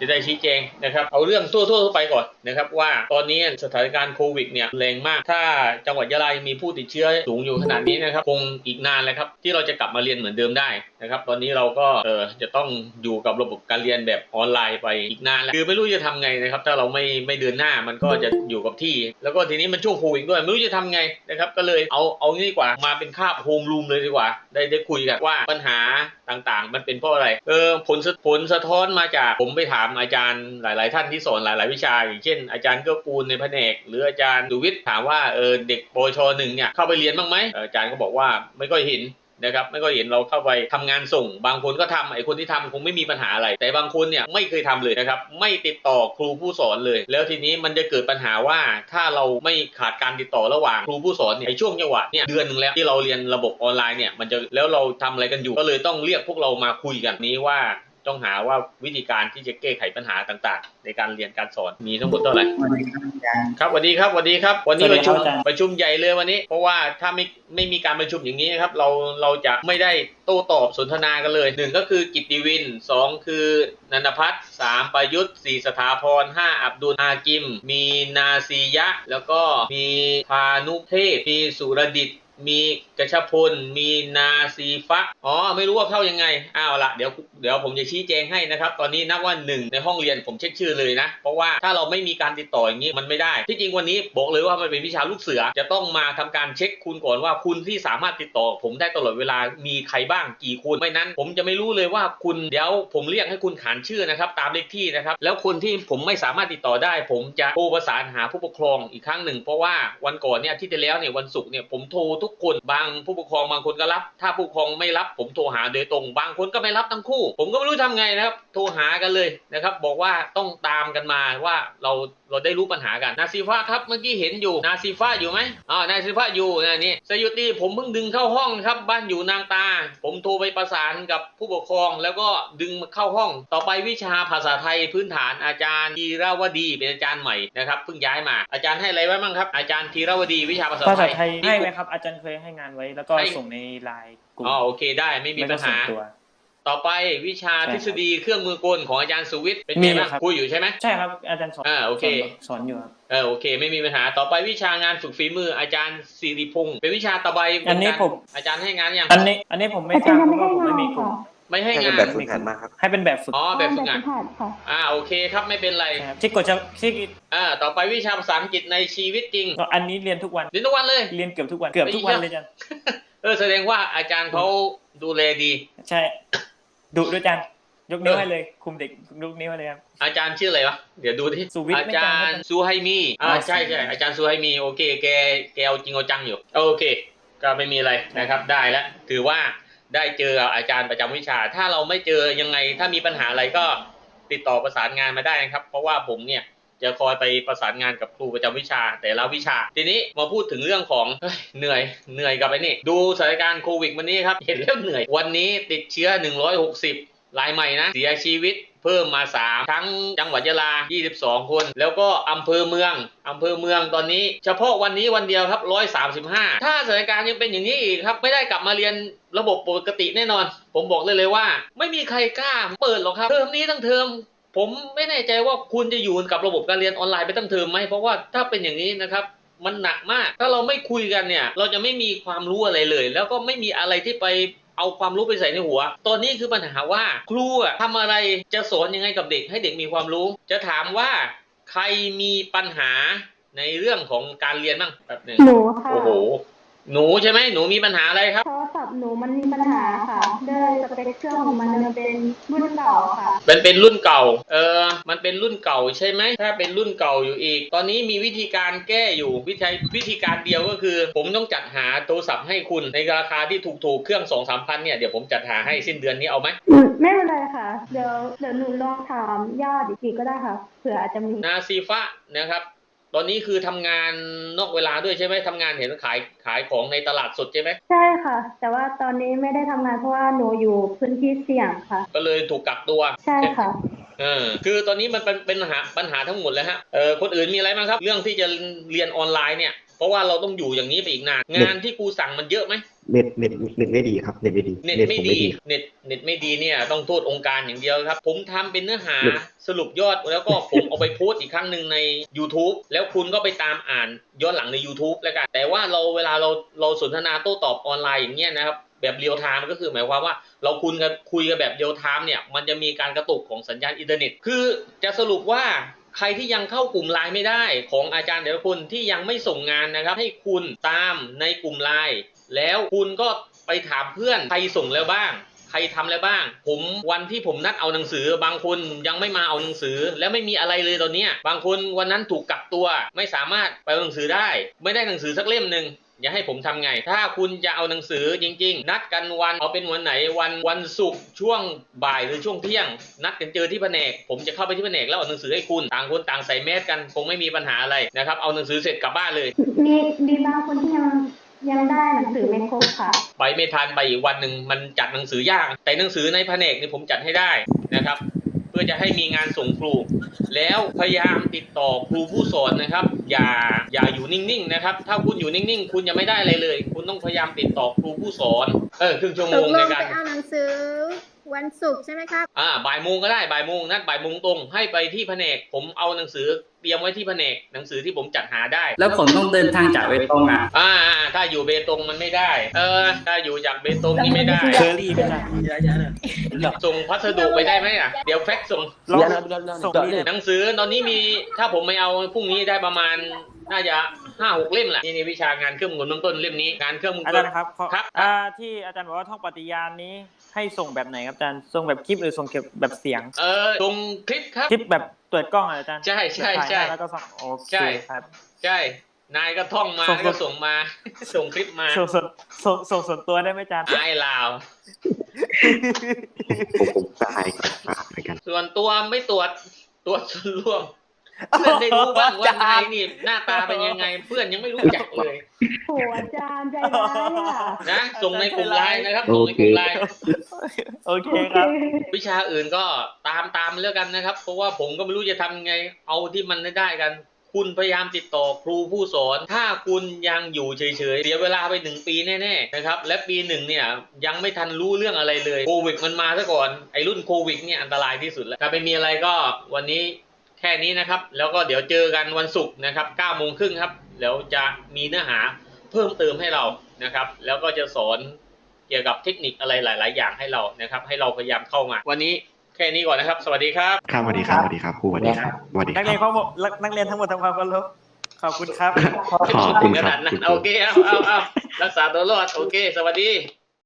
จะได้ชี้แจงนะครับ เอาเรื่องทั่วๆไปก่อนนะครับว่าตอนนี้สถานการณ์โควิดเนี่ยแรงมาก ถ้าจังหวัดยะลายังมีผู้ติดเชื้อสูงอยู่ขนาดนี้นะครับคงอีกนานเลยครับที่เราจะกลับมาเรียนเหมือนเดิมได้นะครับตอนนี้เราก็เออจะต้องอยู่กับระบบการเรียนแบบออนไลน์ไปอีกนานแล้วคือไม่รู้จะทำไงนะครับถ้าเราไม่ไม่เดินหน้ามันก็จะอยู่กับที่ แล้วก็ทีนี้มันช่วงโควิดด้วยไม่รู้จะทำไงนะครับก็เลยเอาเอางี้ดีกว่ามาเป็นคาบโฮมรูมเลยดีกว่า ได้ได้คุยกันว่าปัญหาต่างๆ มันเป็นเพราะอะไรเออผลผลสะท้อนมาจากผมไปถามอาจารย์หลาย ๆ ท่านที่สอนหลาย ๆ วิชา อย่างเช่น อาจารย์เกื้อกูลในแผนก หรืออาจารย์ดุวิทย์ถามว่าเออเด็กปชหนึ่งเนี่ยเข้าไปเรียนบ้างไหมอาจารย์ก็บอกว่าไม่ค่อยเห็นนะครับไม่ก็เห็นเราเข้าไปทำงานส่ง บางคนก็ทำไอ้คนที่ทำคงไม่มีปัญหาอะไร แต่บางคนเนี่ยไม่เคยทำเลยนะครับไม่ติดต่อครูผู้สอนเลย แล้วทีนี้มันจะเกิดปัญหาว่าถ้าเราไม่ขาดการติดต่อระหว่างครูผู้สอนเนี่ยไอ้ช่วงจังหวะเนี่ยเดือนนึงแล้วที่เราเรียนระบบออนไลน์เนี่ยมันจะแล้วเราทำอะไรกันอยู่ ก็เลยต้องเรียกพวกเรามาคุยกันนี้ว่า ต้องหาว่าวิธีการที่จะแก้ไขปัญหาต่าง ๆ ในการเรียนการสอนมีทั้งหมดเท่าไหร่สวัสดีครับอาจารย์ครับสวัสดีครับสวัสดีครับ วันนี้สวัปสดีระชุมครับอาจารย์ประชุมใหญ่เลยวันนี้ เพราะว่าถ้าไม่ไม่มีการประชุมอย่างนี้ครับเราเราจะไม่ได้โต้ตอบสนทนากันเลยหนึ่งก็คือกิตติวินสองคือนันทพัฒน์สามประยุทธ์สี่สถาพรห้าอับดุลอากิม มีนาซียะ แล้วก็มีพานุเทพมีสุรดิต มีกระชพล มีนาซีฟะอ๋อ ไม่รู้ว่าเข้ายังไง อ้าวละเดี๋ยว เดี๋ยวผมจะชี้แจงให้นะครับ ตอนนี้นับว่าหนึ่งในห้องเรียนผมเช็คชื่อเลยนะ เพราะว่าถ้าเราไม่มีการติดต่ออย่างนี้มันไม่ได้ ที่จริงวันนี้บอกเลยว่ามันเป็นวิชาลูกเสือ จะต้องมาทำการเช็คคุณก่อนว่าคุณที่สามารถติดต่อ ผมได้ตลอดเวลา มีใครบ้าง กี่คน ไม่นั้น ผมจะไม่รู้เลยว่าคุณ เดี๋ยวผมเรียกให้คุณขานชื่อนะครับ ตามเลขที่นะครับ แล้วคนที่ผมไม่สามารถติดต่อได้ ผมจะโทรประสานหาผู้ปกครองอีกครั้งหนึ่ง เพราะว่าวันก่อนเนี่ยที่ที่แล้วเนี่ยวันศุกร์เนี่ยผมโทรทุุกคนบางผู้ปกครองบางคนก็รับ ถ้าผู้ปกครองไม่รับผมโทรหาโดยตรง บางคนก็ไม่รับทั้งคู่ ผมก็ไม่รู้ทำไงนะครับ โทรหากันเลยนะครับ บอกว่าต้องตามกันมาว่าเราเราได้รู้ปัญหากัน นาซีฟ้าครับเมื่อกี้เห็นอยู่นาซีฟ้าอยู่ไหมอ๋อนาซีฟ้าอยู่นะนี่สยุตีผมเพิ่งดึงเข้าห้องครับ บ้านอยู่นางตา ผมโทรไปประสานกับผู้ปกครอง แล้วก็ดึงมาเข้าห้อง ต่อไปวิชาภาษาไทยพื้นฐานอาจารย์ธีรวดีเป็นอาจารย์ใหม่นะครับเพิ่งย้ายมาอาจารย์ให้อะไรไว้บ้างครับอาจารย์ธีรวดีวิชาภาษาภาไทษายไทยให้ไหมครับอาจารย์เคยให้งานไว้แล้วก็ให้ส่งในไลน์กลุ่มอ๋อโอเคได้ไม่มีแล้วปัก็ญส่วหาน ตัวต่อไปวิชาใช่ครับทฤษฎีเครื่องมือกลของอาจารย์สุวิทย์เป็นมีไงบ้างครับคุยอยู่ใช่ไหมใช่ครับอาจารย์สอนอ่าโอเคสอนสอนอยู่ครับเออโอเค ไม่มีปัญหาต่อไปวิชางานฝึกฝีมืออาจารย์สิริพงศ์เป็นวิชาตะไบอันนี้ผมอาจารย์ให้งานยังอันนี้ อันนี้ผมไม่อาทจารารบย์เพยังราะไม่ว่าผมให้ไม่งานมีกลุ่ค่ะมไม่ให้ให้งาเป็นนแบบฝึกหัดมาครับให้เป็นแบบฝึกอ๋อแบบฝึกงานงานค่ะอ่าโอเคครับไม่เป็นไรใช่ครับที่กดจะที่อ่าต่อไปวิชาภาษาอังกฤษในชีวิตจริงก็อันนี้เรียนทุกวันเรียนทุกวันเลยเรียนเกือบทุกวันเกือบทุกวันเลยอาจารย์เออแสดงว่าอาจารย์เขาดูแลดี ใช่ ดุด้วยอาจารย์ยกนิ้วเออให้เลย คุมเด็กยกนิ้วให้เลยครับ อาจารย์ชื่ออะไรวะ เดี๋ยวดูที่สุวิทย์อาไม่จาจำรไม่ย์จำซูไฮมีอ่าอ๋อใช่สุวิทย์ใช่อาจารย์ซูไฮมีโอเคแกแกเอาจริงเอาจังอยู่ โอเค ก็ไม่มีอะไรนะครับ ได้แล้วถือว่าได้เจออาจารย์ประจำวิชา ถ้าเราไม่เจอยังไงถ้ามีปัญหาอะไรก็ติดต่อประสานงานมาได้นะครับ เพราะว่าผมเนี่ย จะคอยไปประสานงานกับครูประจำวิชาแต่ละวิชา ทีนี้มาพูดถึงเรื่องของเเหนื่อยเหนื่อยกับไอ้นี่ ดูสถานการณ์โควิดวันนี้ครับ เห็นแล้วเหนื่อย วันนี้ติดเชื้อ 160รายใหม่นะ เสียชีวิตเพิ่มมา 3 ทั้งจังหวัดยะลา 22 คน แล้วก็อำเภอเมืองอำเภอเมืองตอนนี้ เฉพาะวันนี้วันเดียวครับ 135 ถ้าสถานการณ์ยังเป็นอย่างนี้อีกครับ ไม่ได้กลับมาเรียนระบบปกติแน่นอน ผมบอกเลยเลยว่า ไม่มีใครกล้าเปิดหรอกครับ เทอมนี้ทั้งเทอม ผมไม่แน่ใจว่าคุณจะอยู่กับระบบการเรียนออนไลน์ไปตั้งเทอมไหมเพราะว่าถ้าเป็นอย่างนี้นะครับมันหนักมาก ถ้าเราไม่คุยกันเนี่ย เราจะไม่มีความรู้อะไรเลย แล้วก็ไม่มีอะไรที่ไปเอาความรู้ไปใส่ในหัว ตอนนี้คือปัญหาว่า ครูอะทำอะไรจะสอนยังไงกับเด็ก ให้เด็กมีความรู้ จะถามว่าใครมีปัญหาในเรื่องของการเรียนบ้างแบบหนึ่งหนูค่ะโอ้โห หนูใช่ไหมหนูมีปัญหาอะไรครับโทรศัพท์หนูมันมีปัญหาค่ะด้วยสเปคเครื่องของมันมันเป็นรุ่นเก่าค่ะเป็นเป็นรุ่นเก่า เออ มันเป็นรุ่นเก่าใช่ไหม ถ้าเป็นรุ่นเก่าอยู่อีก ตอนนี้มีวิธีการแก้อยู่วิธีวิธีการเดียวก็คือ ผมต้องจัดหาโทรศัพท์ให้คุณในราคาที่ถูกๆ เครื่องสองสามพันเนี่ยเดี๋ยวผมจัดหาให้สิ้นเดือนนี้เอาไหมอืมไม่เป็นไรค่ะ เดี๋ยวเดี๋ยวหนูลองถามญาติอีกทีก็ได้ค่ะ เผื่ออาจจะมีนาซีฟะนะครับ ตอนนี้คือทำงานนอกเวลาด้วยใช่ไหมทำงานเห็นขายขายของในตลาดสดใช่ไหมใช่ค่ะ แต่ว่าตอนนี้ไม่ได้ทำงานเพราะว่าหนูอยู่พื้นที่เสี่ยงค่ะ ก็เลยถูกกักตัว ใช่ค่ะ เออคือตอนนี้มันเป็นเป็นปัญหาปัญหาทั้งหมดเลยฮะเออคนอื่นมีอะไรบ้างครับ เรื่องที่จะเรียนออนไลน์เนี่ยเพราะว่าเราต้องอยู่อย่างนี้ไปอีกนานงานที่ครูสั่งมันเยอะไหมเน็ตเน็ตเน็ตไม่ดีครับเน็ตไม่ดีเน็ตเน็ตไม่ผมดีไม่ดีเน็ตเน็ตไม่ดีเนี่ยต้องโทษองค์การอย่างเดียวครับ ผมทำเป็นเนื้อหาเน็ตสรุปยอดแล้วก็ผมเอาไปโพสต์อีกครั้งหนึ่งใน YouTube แล้วคุณก็ไปตามอ่านย้อนหลังใน YouTube แล้วกันแต่ว่าเราเวลาเราเราสนทนาโต้ตอบออนไลน์อย่างเงี้ยนะครับ แบบเรียลไทม์ก็คือหมายความว่าเราคุยกันคุยกันแบบเรียลไทม์เนี่ยมันจะมีการกระตุกของสัญญาณอินเทอร์เน็ต คือจะสรุปว่าใครที่ยังเข้ากลุ่มไลน์ไม่ได้ของอาจารย์แต่ละคนที่ยังไม่ส่งงานนะครับ ให้คุณตามในกลุ่มไลน์แล้วคุณก็ไปถามเพื่อนใครส่งแล้วบ้าง ใครทำแล้วบ้าง ผมวันที่ผมนัดเอาหนังสือ บางคนยังไม่มาเอาหนังสือ แล้วไม่มีอะไรเลยตอนนี้บางคนวันนั้นถูกกักตัว ไม่สามารถไปเอาหนังสือได้ ไม่ได้หนังสือสักเล่มหนึ่ง อย่าให้ผมทำไง ถ้าคุณจะเอาหนังสือจริง ๆ นัดกันวันเอาเป็นวันไหนวันวันศุกร์ช่วงบ่ายหรือช่วงเที่ยง นัดกันเจอที่แผนก ผมจะเข้าไปที่แผนกแล้วเอาหนังสือให้คุณต่างคนต่างใส่แมสกันคงไม่มีปัญหาอะไรนะครับเอาหนังสือเสร็จกลับบ้านเลยมีมีบางคนที่ยังยังได้หนังสือไม่ครบค่ะ ไปไม่ทันไปอีกวันหนึ่งมันจัดหนังสือยากแต่หนังสือในแผนกนี่ผมจัดให้ได้นะครับเพื่อจะให้มีงานส่งครู แล้วพยายามติดต่อครูผู้สอนนะครับ อย่าอย่าอยู่นิ่งๆนะครับ ถ้าคุณอยู่นิ่งๆ คุณจะไม่ได้อะไรเลย คุณต้องพยายามติดต่อครูผู้สอน เออครึ่งชั่วโมตงลในงการ เอาหนังสือ วันศุกร์ใช่ไหมครับ อ่าบ่ายโมงก็ได้บ่ายโมงนัดบ่ายโมงตรง ให้ไปที่แผนก ผมเอาหนังสือเตรียมไว้ที่แผนกหนังสือที่ผมจัดหาได้ แล้วผมต้องเดินทางจากเวตงอะอ่าถ้าอยู่เบตงมันไม่ได้ เออ ถ้าอยู่จากเบตงนี่ไม่ได้ เคอรี่ไหมอาจารย์ส่งพัสดุไปได้ไหมอะเดี๋ยวแฟกซ์ส่งลองส่งดีเลยหนังสือตอนนี้มีถ้าผมไม่เอาพรุ่งนี้ได้ประมาณ น่าจะห้าหกเล่มแหละนี่ในวิชางานเครื่องมือเบื้องต้นเล่มนี้งานเครื่องมืออาเบื้จาอรงย์ครับขอครับอ่าที่อาจารย์บอกว่าท่องปฏิญาณนี้ให้ส่งแบบไหนครับอาจารย์ส่งแบบคลิปหรือส่งเก็บแบบเสียง เออส่งคลิปครับคลิปแบบเปิดกล้องอะอาจารย์ใช่ใช่ถ่ายใช่ได้แล้วก็ส่งโอเคใช่ครับใช่นายก็ท่องมาส่งแล้วก็ส่งมา ส่งคลิปมาส่งส่วนส่งส่งส่วนตัวได้ไหมอาจารย์อายลาวผมผมก็อายกับปากเหมือนกันส่วนตัวไม่ตรวจตรวจส่วนรวม เพื่อนได้รู้บ้างว่านายนี่หน้าตาเป็นยังไง เพื่อนยังไม่รู้จักเลยโหอาจารย์ใจร้ายอะนะส่งในกลุ่มไลน์นะครับส่งในกลุ่มไลน์โอเคครับ วิชาอื่นก็ตามตามแล้วกันนะครับ เพราะว่าผมก็ไม่รู้จะทำไง เอาที่มันได้กัน คุณพยายามติดต่อครูผู้สอน ถ้าคุณยังอยู่เฉยๆ เสียเวลาไปหนึ่งปีแน่ๆนะครับ และปีหนึ่งเนี่ยยังไม่ทันรู้เรื่องอะไรเลยโควิดมันมาซะก่อนไอ้รุ่นโควิดเนี่ยอันตรายที่สุดแล้วถ้าไม่มีอะไรก็วันนี้แค่นี้นะครับ แล้วก็เดี๋ยวเจอกันวันศุกร์นะครับ9โมงครึ่งครับแล้วจะมีเนื้อหาเพิ่มเติมให้เรานะครับ แล้วก็จะสอนเกี่ยวกับเทคนิคอะไรหลาย ๆ อย่างให้เรานะครับ ให้เราพยายามเข้ามา วันนี้แค่นี้ก่อนนะครับ สวัสดีครับครับสวัสดีครับสวัสดีครับครูสวัสดีครับสวัสดีนักคเรียนรับเขาบอกนักเรียนทั้งหมดทำความเคารพขอบคุณครับขอบคุณขครันาบดนั้นโอเคเอาเอาเอารักษาตัวรอดโอเค สวัสดี